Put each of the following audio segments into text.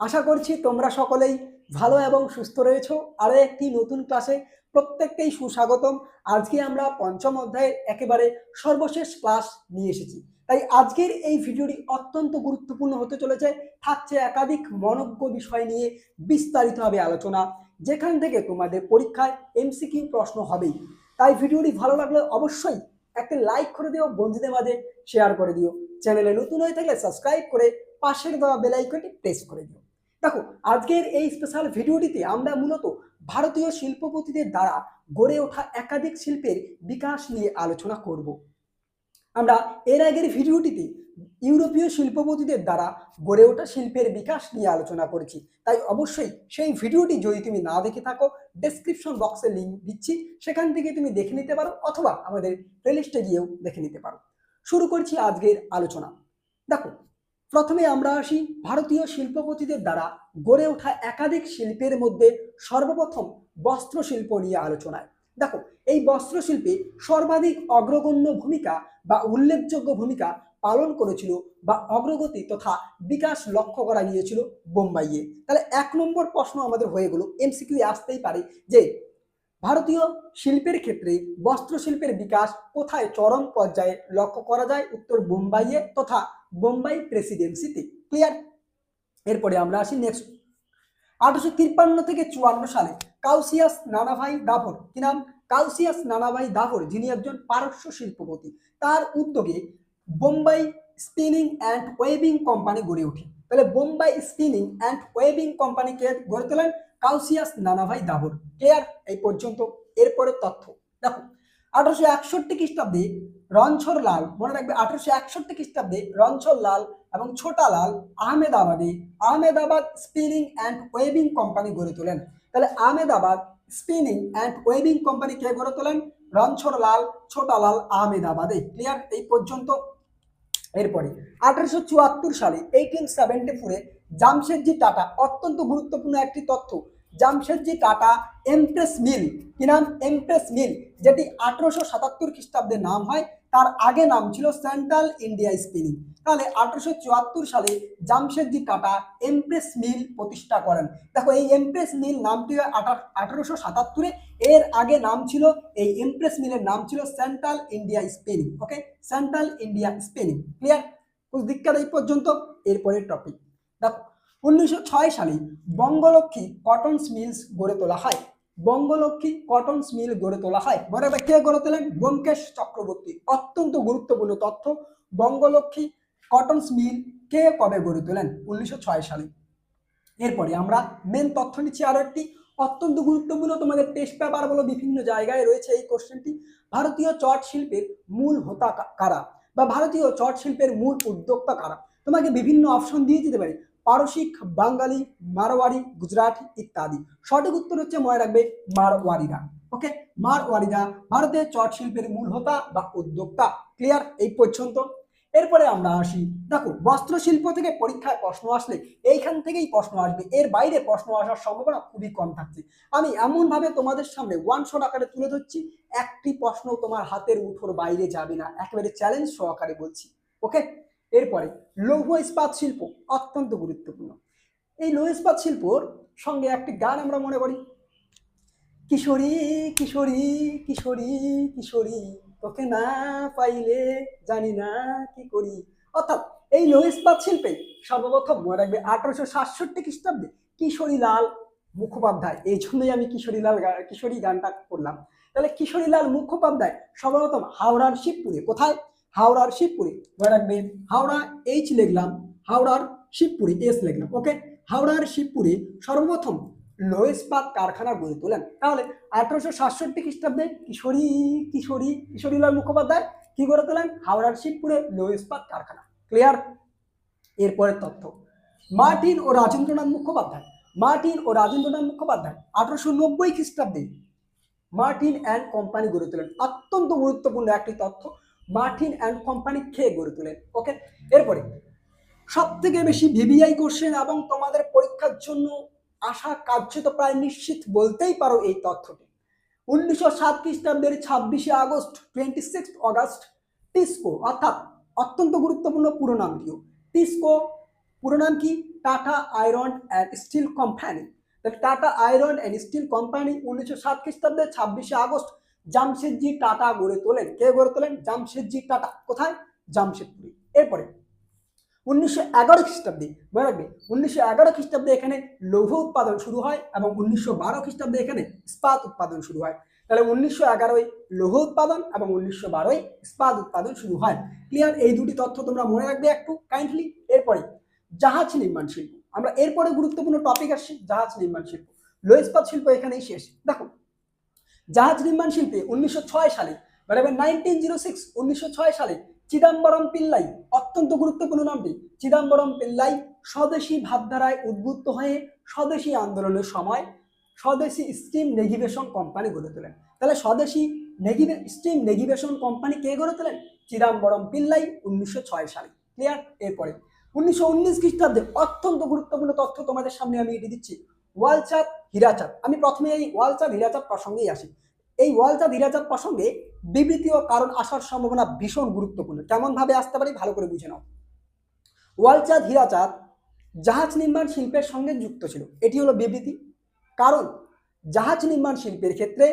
আশা করছি তোমরা সকলেই ভালো এবং সুস্থ রয়েছো। আরও একটি নতুন ক্লাসে প্রত্যেককেই সুস্বাগতম। আজকে আমরা পঞ্চম অধ্যায়ের একেবারে সর্বশেষ ক্লাস নিয়ে এসেছি। তাই আজকের এই ভিডিওটি অত্যন্ত গুরুত্বপূর্ণ হতে চলেছে। থাকছে একাধিক মনজ্ঞ বিষয় নিয়ে বিস্তারিতভাবে আলোচনা, যেখান থেকে তোমাদের পরীক্ষায় এমসিকিউ প্রশ্ন হবেই। তাই ভিডিওটি ভালো লাগলে অবশ্যই একটা লাইক করে দিও, বন্ধুদের মাঝে শেয়ার করে দিও। চ্যানেলে নতুন হয়ে থাকলে সাবস্ক্রাইব করে পাশের দেওয়া বেল আইকনটি প্রেস করে দিও। দেখো, আজকের এই স্পেশাল ভিডিওটিতে আমরা মূলত ভারতীয় শিল্পপতিদের দ্বারা গড়ে ওঠা একাধিক শিল্পের বিকাশ নিয়ে আলোচনা করব। আমরা এর আগের ভিডিওটিতে ইউরোপীয় শিল্পপতিদের দ্বারা গড়ে ওঠা শিল্পের বিকাশ নিয়ে আলোচনা করেছি। তাই অবশ্যই সেই ভিডিওটি যদি তুমি না দেখে থাকো ডেসক্রিপশন বক্সে লিঙ্ক দিচ্ছি। সেখান থেকে তুমি দেখে নিতে পারো অথবা আমাদের প্লেলিস্টে গিয়েও দেখে নিতে পারো। শুরু করছি আজকের আলোচনা। দেখো প্রথমে আমরা আসি ভারতীয় শিল্পপতিদের দ্বারা গড়ে ওঠা একাধিক শিল্পের মধ্যে সর্বপ্রথম বস্ত্র শিল্প নিয়ে আলোচনায়। দেখো, এই বস্ত্র শিল্পে সর্বাধিক অগ্রগণ্য ভূমিকা বা উল্লেখযোগ্য ভূমিকা পালন করেছিল বা অগ্রগতি তথা বিকাশ লক্ষ্য করা গিয়েছিল বোম্বাইয়ে। তাহলে এক নম্বর প্রশ্ন আমাদের হয়ে গেল এমসিকিউ আসতেই পারে যে, ভারতীয় শিল্পের ক্ষেত্রে বস্ত্র শিল্পের বিকাশ কোথায় চরম পর্যায়ে লক্ষ্য করা যায়? উত্তর বোম্বাইয়ে তথা বোম্বাই প্রেসিডেন্সিতে ক্লিয়ার এরপরে আমরা আসি নেক্সট আঠারোশো তিপ্পান্ন থেকে চুয়ান্ন সালে কাউসিয়াস নানাভাই দাভর, কি নাম? কাউসিয়াস নানাভাই দাভর যিনি একজন পারস্য শিল্পপতি, তার উদ্যোগে বোম্বাই স্পিনিং অ্যান্ড ওয়েবিং কোম্পানি গড়ে ওঠে। তাহলে বোম্বাই স্পিনিং অ্যান্ড ওয়েবিং কোম্পানিকে গড়ে তোলেন কাউসিয়াস নানাভাই দাভর। ক্লিয়ার এই পর্যন্ত। এরপরে তথ্য। দেখো আঠারোশো একষট্টি খ্রিস্টাব্দে রণছর লাল, মনে রাখবে আঠারোশো একষট্টি খ্রিস্টাব্দে রণছর লাল এবং ছোটা লাল আহমেদাবাদে, আহমেদাবাদ স্পিনিং অ্যান্ড ওয়েবিং কোম্পানি গড়ে তোলেন। তাহলে আহমেদাবাদ স্পিনিং অ্যান্ড ওয়েবিং কোম্পানি কে গড়ে তোলেন? রণছর লাল, ছোটা লাল আহমেদাবাদে। ক্লিয়ার এই পর্যন্ত। এরপরে, আঠারোশো চুয়াত্তর সালে এইটিন সেভেন্টি ফোরে জামশেদজি টাটা অত্যন্ত গুরুত্বপূর্ণ একটি তথ্য জামশেদজি টাটা এমপ্রেস মিল কি নাম? এমপ্রেস মিল যেটি আঠেরোশো সাতাত্তর খ্রিস্টাব্দে নাম হয়। তার আগে নাম ছিল সেন্ট্রাল ইন্ডিয়া স্পিনিং তাহলে আঠারোশো চুয়াত্তর সালে জামশেদজি টাটা এমপ্রেস মিল প্রতিষ্ঠা করেন। দেখো, এই এমপ্রেস মিল নামটি আঠারোশো সাতাত্তরে। এর আগে নাম ছিল, এই এমপ্রেস মিলের নাম ছিল central India spinning okay central India spinning clear কুছ এই পর্যন্ত। এরপরের টপিক দেখো উনিশশো ছয় সালে বঙ্গলক্ষ্মী কটনস মিলস গড়ে তোলা হয়। বঙ্গলক্ষ্মী কটনস মিল গড়ে তোলা হয়। মনে কে গড়ে তোলেন? ব্যোমকেশ চক্রবর্তী। অত্যন্ত গুরুত্বপূর্ণ তথ্য, বঙ্গলক্ষ্মী কটনস মিল কে কবে গড়ে তোলেন? উনিশশো ছয় সালে। এরপরে আমরা মেন তথ্য নিচ্ছি আরও একটি। অত্যন্ত গুরুত্বপূর্ণ তোমাদের টেস্ট পেপার বলো, বিভিন্ন জায়গায় রয়েছে এই কোশ্চেনটি ভারতীয় চট শিল্পের মূল হোতা কারা? বা ভারতীয় চট শিল্পের মূল উদ্যোক্তা কারা? তোমাকে বিভিন্ন অপশন দিয়ে দিতে পারে। পারসিক, বাঙালি মারোয়ারি গুজরাটি ইত্যাদি। সঠিক উত্তর হচ্ছে মনে রাখবে মারওয়ারিরা। ওকে মারওয়ারিরা ভারতের চট শিল্পের মূল হোতা বা উদ্যোক্তা। ক্লিয়ার এই পর্যন্ত। এরপরে আমরা আসি। দেখো বস্ত্র শিল্প থেকে পরীক্ষায় প্রশ্ন আসলে এইখান থেকেই প্রশ্ন আসবে। এর বাইরে প্রশ্ন আসার সম্ভাবনা খুবই কম থাকছে। আমি এমনভাবে তোমাদের সামনে ওয়ান শট আকারে তুলে ধরছি, একটি প্রশ্ন তোমার হাতের উঠোর বাইরে যাবে না। একেবারে চ্যালেঞ্জ সহকারে বলছি। ওকে এরপরে লৌহ ইস্পাত শিল্প অত্যন্ত গুরুত্বপূর্ণ। এই লৌহ ইস্পাত শিল্পর সঙ্গে একটি গান আমরা মনে করি। কিশোরী কিশোরী কিশোরী কিশোরী, তোকে না পাইলে জানি না কি করি। অর্থাৎ এই লৌহ ইস্পাত শিল্পে সর্বপ্রথম মনে রাখবে আঠারোশো সাতষট্টি খ্রিস্টাব্দে কিশোরীলাল মুখোপাধ্যায়। এই জন্যই আমি কিশোরীলাল কিশোরী গানটা করলাম। তাহলে কিশোরীলাল মুখোপাধ্যায় সর্বপ্রথম হাওড়ার শিবপুরে। কোথায়? হাওড়ার শিবপুরে মনে রাখবে হাওড়া এইচ লিখলাম, হাওড়ার শিবপুরে এস লিখলাম ওকে হাওড়ার শিবপুরে সর্বপ্রথম ইস্পাত কারখানা গড়ে তোলেন। তাহলে আঠারোশো সাতষট্টি খ্রিস্টাব্দে কিশোরী কিশোরী, কিশোরীলাল মুখোপাধ্যায় কি গড়ে তোলেন? হাওড়ার শিবপুরে ইস্পাত কারখানা। ক্লিয়ার এরপরের তথ্য। মার্টিন ও রাজেন্দ্রনাথ মুখোপাধ্যায়। মার্টিন ও রাজেন্দ্রনাথ মুখোপাধ্যায় আঠারোশো নব্বই খ্রিস্টাব্দে মার্টিন অ্যান্ড কোম্পানি গড়ে তোলেন। অত্যন্ত গুরুত্বপূর্ণ একটি তথ্য মার্টিন অ্যান্ড কোম্পানি খেয়ে গড়ে তোলেন ওকে, এরপরে সব থেকে বেশি ভিভিআই কোশ্চেন এবং তোমাদের পরীক্ষার জন্য আসা কার্যত প্রায় নিশ্চিত বলতেই পারো এই তথ্যটি। উনিশশো সাত খ্রিস্টাব্দের ছাব্বিশে August twenty six August TISCO অর্থাৎ অত্যন্ত গুরুত্বপূর্ণ পুরো নামটিও টিস্কো পুরো নাম কি? Tata iron and steel company Tata iron and steel company উনিশশো সাত খ্রিস্টাব্দে ছাব্বিশে আগস্ট জামশেদজি টাটা গড়ে তোলেন। কে গড়ে তোলেন? জামশেদজি টাটা। কোথায়? জামশেদপুরে। এরপরে উনিশশো এগারো খ্রিস্টাব্দে, মনে রাখবে? উনিশশো এগারো খ্রিস্টাব্দে এখানে লৌহ উৎপাদন শুরু হয় এবং উনিশশো বারো খ্রিস্টাব্দে এখানে ইস্পাত উৎপাদন শুরু হয়। তাহলে উনিশশো এগারোয় লৌহ উৎপাদন এবং উনিশশো বারোয় ইস্পাত উৎপাদন শুরু হয়। ক্লিয়ার এই দুটি তথ্য তোমরা মনে রাখবে একটু কাইন্ডলি এরপরে জাহাজ নির্মাণ শিল্প। আমরা এরপরে গুরুত্বপূর্ণ টপিক আসছি, জাহাজ নির্মাণ শিল্প। লোহ ইস্পাত শিল্প এখানেই শেষ। দেখো জাহাজ নির্মাণ শিল্পে উনিশশো ছয় সালে মানে নাইনটিন জিরো সিক্স উনিশশো ছয় সালে চিদাম্বরম পিল্লাই, অত্যন্ত গুরুত্বপূর্ণ নামটি, চিদাম্বরম পিল্লাই স্বদেশী ভাবধারায় উদ্বুদ্ধ হয়ে স্বদেশী আন্দোলনের সময় স্বদেশী স্টিম নেভিগেশন কোম্পানি গড়ে তোলেন। তাহলে স্বদেশী নেগিভে স্টিম নেভিগেশন কোম্পানি কে গড়ে তোলেন? চিদাম্বরম পিল্লাই উনিশশো ছয় সালে। ক্লিয়ার এরপরে, উনিশশো উনিশ খ্রিস্টাব্দে অত্যন্ত গুরুত্বপূর্ণ তথ্য তোমাদের সামনে আমি এটি দিচ্ছি। ওয়ালচাঁদ হীরাচাঁদ। আমি প্রথমে এই ওয়ালচাঁদ হীরাচাঁদ প্রসঙ্গেই আসি। এই ওয়ালচাঁদ হীরাচাঁদ প্রসঙ্গে বিবৃতি ও কারণ আসার সম্ভাবনা ভীষণ গুরুত্বপূর্ণ। কেমন ভাবে আসতে পারি ভালো করে বুঝে নাও। ওয়ালচাঁদ হীরাচাঁদ জাহাজ নির্মাণ শিল্পের সঙ্গে যুক্ত ছিল। এটি হলো বিবৃতি। কারণ জাহাজ নির্মাণ শিল্পের ক্ষেত্রে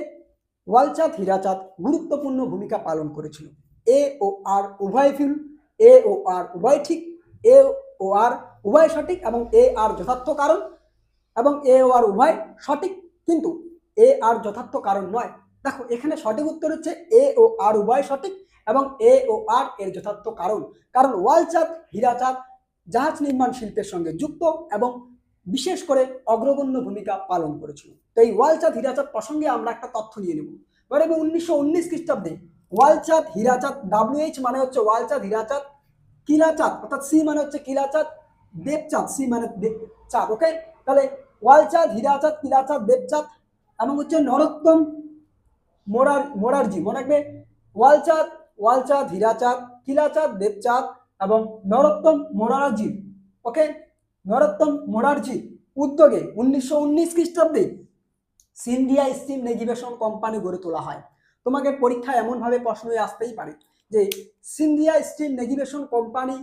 ওয়ালচাঁদ হীরাচাঁদ গুরুত্বপূর্ণ ভূমিকা পালন করেছিল। এ ও আর উভয় ফিল এ ও আর উভয় ঠিক, এ ও আর উভয় সঠিক এবং এ আর যথার্থ কারণ এবং এ ও আর উভয় সঠিক, কিন্তু এ আর যথার্থ কারণ নয়। দেখো, এখানে সঠিক উত্তর হচ্ছে এ ও আর উভয় সঠিক এবং এ ও আর এর যথার্থ কারণ। কারণ ওয়ালচাঁদ, হীরাচাঁদ, জাহাজ নির্মাণ শিল্পের সঙ্গে যুক্ত এবং বিশেষ করে অগ্রগণ্য ভূমিকা পালন করেছিল। তো এই ওয়ালচাঁদ, হীরাচাঁদ প্রসঙ্গে আমরা একটা তথ্য নিয়ে নেব। এবার এবং উনিশশো উনিশ খ্রিস্টাব্দে ওয়ালচাঁদ, হীরাচাঁদ ডাব্লিউএইচ মানে হচ্ছে ওয়ালচাঁদ, হীরাচাঁদ, কিলাচাঁদ, অর্থাৎ সি মানে হচ্ছে কিলাচাঁদ, দেবচাঁদ সি মানে চাঁদ ওকে তাহলে ওয়ালচাঁদ, হীরাচাঁদ কিলাচাঁদ দেবচাঁদ এবং হচ্ছে নরোত্তম মোরার, মোরারজি। মনে রাখবে, ওয়ালচাঁদ ওয়ালচাঁদ, হীরাচাঁদ কিলাচাঁদ দেবচাঁদ এবং নরোত্তম মোরারজি। ওকে? নরোত্তম মোরারজি উদ্যোগে উনিশশো উনিশ খ্রিস্টাব্দে সিন্ডিয়া স্টিম নেভিগেশন কোম্পানি গড়ে তোলা হয়। তোমাকে পরীক্ষায় এমনভাবে প্রশ্ন আসতেই পারে যে সিন্ডিয়া স্টিম নেভিগেশন কোম্পানি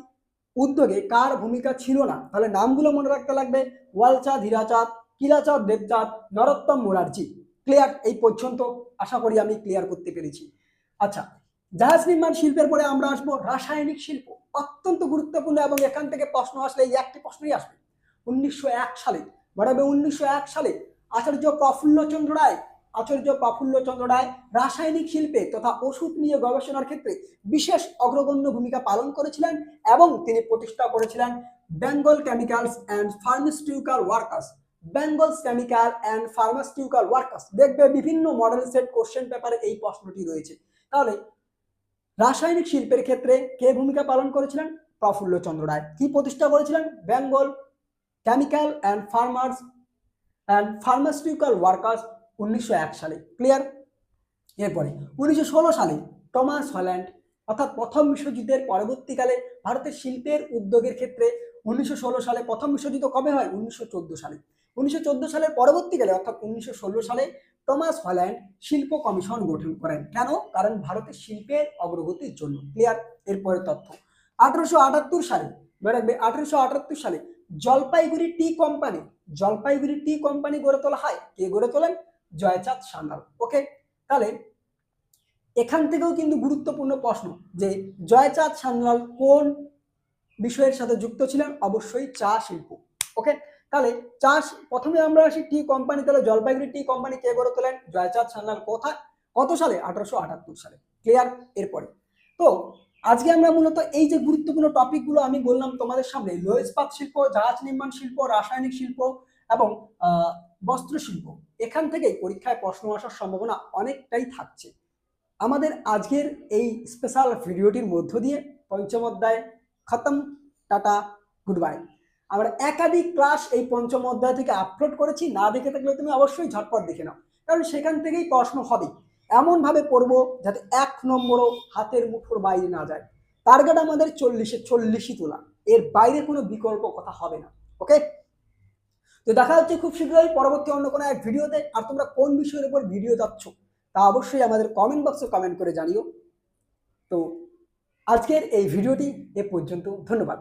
উদ্যোগে কার ভূমিকা ছিল না? তাহলে নামগুলো মনে রাখতে লাগবে। ওয়ালচাঁদ হীরাচাঁদ কিলাচাঁদ, দেবচাঁদ, নরোত্তম মোরারজি। ক্লিয়ার এই পর্যন্ত আশা করি আমি ক্লিয়ার করতে পেরেছি। আচ্ছা জাহাজ নির্মাণ শিল্পের পরে আমরা আসব রাসায়নিক শিল্প। অত্যন্ত গুরুত্বপূর্ণ এবং এখান থেকে প্রশ্ন আসলে এই একটি প্রশ্নই আসবে। উনিশশো এক সালে বাড়াবে উনিশশো এক সালে আচার্য প্রফুল্লচন্দ্র রায় আচার্য প্রফুল্লচন্দ্র রায় রাসায়নিক শিল্পে তথা ওষুধ নিয়ে গবেষণার ক্ষেত্রে বিশেষ অগ্রগণ্য ভূমিকা পালন করেছিলেন এবং তিনি প্রতিষ্ঠা করেছিলেন Bengal chemicals and pharmaceutical workers. Bengals chemical and pharmaceutical workers দেখবে বিভিন্ন মডেল সেট কোশ্চেন পেপারে এই প্রশ্নটি রয়েছে। তাহলে রাসায়নিক শিল্পের ক্ষেত্রে কে ভূমিকা পালন করেছিলেন? প্রফুল্লচন্দ্র রায়। কি প্রতিষ্ঠা করেছিলেন? Bengal chemical and farmers and pharmaceutical workers উনিশশো এক সালে ক্লিয়ার এরপরে, উনিশশো ষোলো সালে টমাস হল্যান্ড, অর্থাৎ প্রথম বিশ্বযুদ্ধের পরবর্তীকালে ভারতের শিল্পের উদ্যোগের ক্ষেত্রে উনিশশো ষোলো সালে প্রথম বিশ্বযুদ্ধ কবে হয়? উনিশশো চোদ্দ সালে। উনিশশো চোদ্দ সালের পরবর্তীকালে, অর্থাৎ উনিশশো ষোলো সালে টমাস হল্যান্ড শিল্প কমিশন গঠন করেন। কেন? কারণ ভারতের শিল্পের অগ্রগতির জন্য। ক্লিয়ার এরপরে তথ্য। আঠারোশো আটাত্তর সালে, মনে রাখবে সালে Jalpaiguri tea company, Jalpaiguri tea company গড়ে তোলা হয়। কে গড়ে তোলেন? জয়চাঁদ সান্যাল ওকে তাহলে এখান থেকেও কিন্তু গুরুত্বপূর্ণ প্রশ্ন যে জয়চাঁদ সান্যাল কোন বিষয়ের সাথে যুক্ত ছিলেন? অবশ্যই চা শিল্প ওকে তাহলে চাষ প্রথমে আমরা আসি টি কোম্পানি, তাহলে জলপাইগুড়ি টি কোম্পানি কে গড়ে তোলেন? জয়চাঁদ সান্যাল কোথায়? কত সালে? আঠারোশো আটাত্তর সালে ক্লিয়ার এরপরে, তো আজকে আমরা মূলত এই যে গুরুত্বপূর্ণ টপিকগুলো আমি বললাম তোমাদের সামনে লো ইস্পাত শিল্প, জাহাজ নির্মাণ শিল্প, রাসায়নিক শিল্প এবং আহ, বস্ত্র শিল্প এখান থেকেই পরীক্ষায় প্রশ্ন আসার সম্ভাবনা অনেকটাই থাকছে। আমাদের আজকের এই স্পেশাল ভিডিওটির মধ্য দিয়ে পঞ্চম অধ্যায় খতম টাটা গুড বাই আমরা একাধিক ক্লাস এই পঞ্চম অধ্যায় থেকে আপলোড করেছি না দেখে থাকলে তুমি অবশ্যই ঝটপট দেখে নাও। কারণ সেখান থেকেই প্রশ্ন হবে। এমনভাবে পড়ব যাতে এক নম্বরও হাতের মুঠোর বাইরে না যায়। টার্গেট আমাদের চল্লিশে চল্লিশই তোলা। এর বাইরে কোনো বিকল্প কথা হবে না। ওকে তো দেখা হচ্ছে খুব শীঘ্রই পরবর্তী অন্য কোনো এক ভিডিওতে। আর তোমরা কোন বিষয়ের উপর ভিডিও যাচ্ছ তা অবশ্যই আমাদের কমেন্ট বক্সে কমেন্ট করে জানিও। তো আজকের এই ভিডিওটি এ পর্যন্ত। ধন্যবাদ।